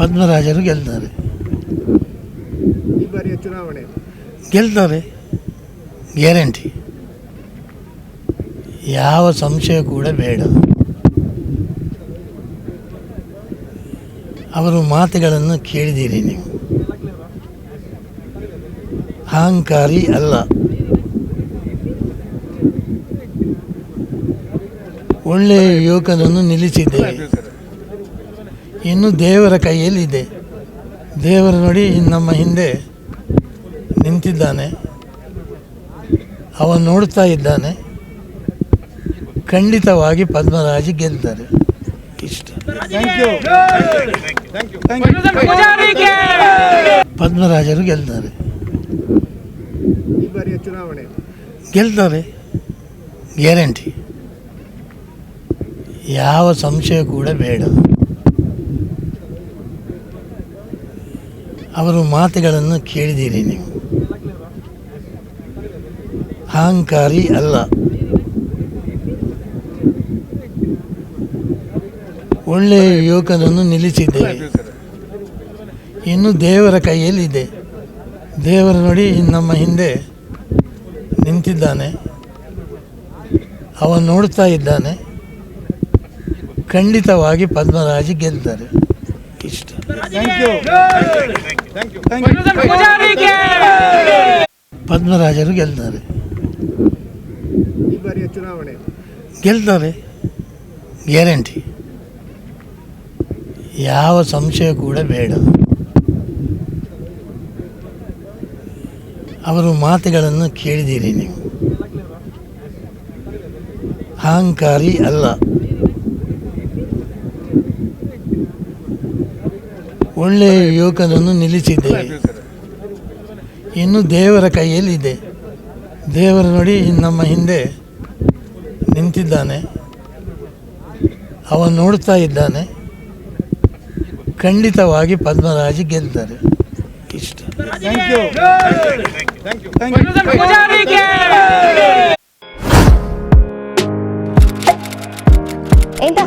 ಪದ್ಮರಾಜರು ಗೆಲ್ತಾರೆ. ಈ ಬಾರಿಯ ಚುನಾವಣೆ. ಗೆಲ್ತಾರೆ. ಗ್ಯಾರಂಟಿ. ಯಾವ ಸಂಶಯ ಕೂಡ ಬೇಡ. ಅವರು ಮಾತುಗಳನ್ನು ಕೇಳಿದ್ದೀರಿ ನೀವು. ಅಹಂಕಾರಿ ಅಲ್ಲ. ಒಳ್ಳೆಯ ಯುವಕನನ್ನು ನಿಲ್ಲಿಸಿದ್ದೇವೆ. ಇನ್ನು ದೇವರ ಕೈಯಲ್ಲಿದೆ. ದೇವರು ನೋಡಿ ನಮ್ಮ ಹಿಂದೆ ನಿಂತಿದ್ದಾನೆ. ಅವನು ನೋಡ್ತಾ ಇದ್ದಾನೆ. ಖಂಡಿತವಾಗಿ ಪದ್ಮರಾಜ್ ಗೆಲ್ತಾರೆ. ಇಷ್ಟ. Thank you thank you thank you ಪದ್ಮರಾಜರು ಗೆಲ್ತಾರೆ. ಚುನಾವಣೆ. ಗೆಲ್ತಾರೆ. ಗ್ಯಾರಂಟಿ. ಯಾವ ಸಂಶಯ ಕೂಡ ಬೇಡ. ಅವರು ಮಾತುಗಳನ್ನು ಕೇಳಿದ್ದೀರಿ ನೀವು. ಅಹಂಕಾರಿ ಅಲ್ಲ. ಒಳ್ಳೆಯ ಯುವಕನನ್ನು ನಿಲ್ಲಿಸಿದ್ದೇವೆ. ಇನ್ನು ದೇವರ ಕೈಯಲ್ಲಿದೆ. ದೇವರ ನೋಡಿ ನಮ್ಮ ಹಿಂದೆ ನಿಂತಿದ್ದಾನೆ. ಅವನು ನೋಡ್ತಾ ಇದ್ದಾನೆ. ಖಂಡಿತವಾಗಿ ಪದ್ಮರಾಜ ಗೆಲ್ತಾರೆ. ಇಷ್ಟ. Thank you thank you thank you ಪದ್ಮರಾಜರು ಗೆಲ್ತಾರೆ. ಚುನಾವಣೆ. ಗೆಲ್ತಾರೆ. ಗ್ಯಾರಂಟಿ. ಯಾವ ಸಂಶಯ ಕೂಡ ಬೇಡ. ಅವರು ಮಾತುಗಳನ್ನು ಕೇಳಿದ್ದೀರಿ ನೀವು. ಅಹಂಕಾರಿ ಅಲ್ಲ. ಒಳ್ಳೆಯ ಯುವಕನನ್ನು ನಿಲ್ಲಿಸಿದ್ದೇವೆ ಇನ್ನು ದೇವರ ಕೈಯಲ್ಲಿದೆ. ದೇವರ ನೋಡಿ ನಮ್ಮ ಹಿಂದೆ ನಿಂತಿದ್ದಾನೆ. ಅವನು ನೋಡ್ತಾ ಇದ್ದಾನೆ. ಖಂಡಿತವಾಗಿ ಪದ್ಮರಾಜ್ ಗೆಲ್ತಾರೆ. ಇಷ್ಟ.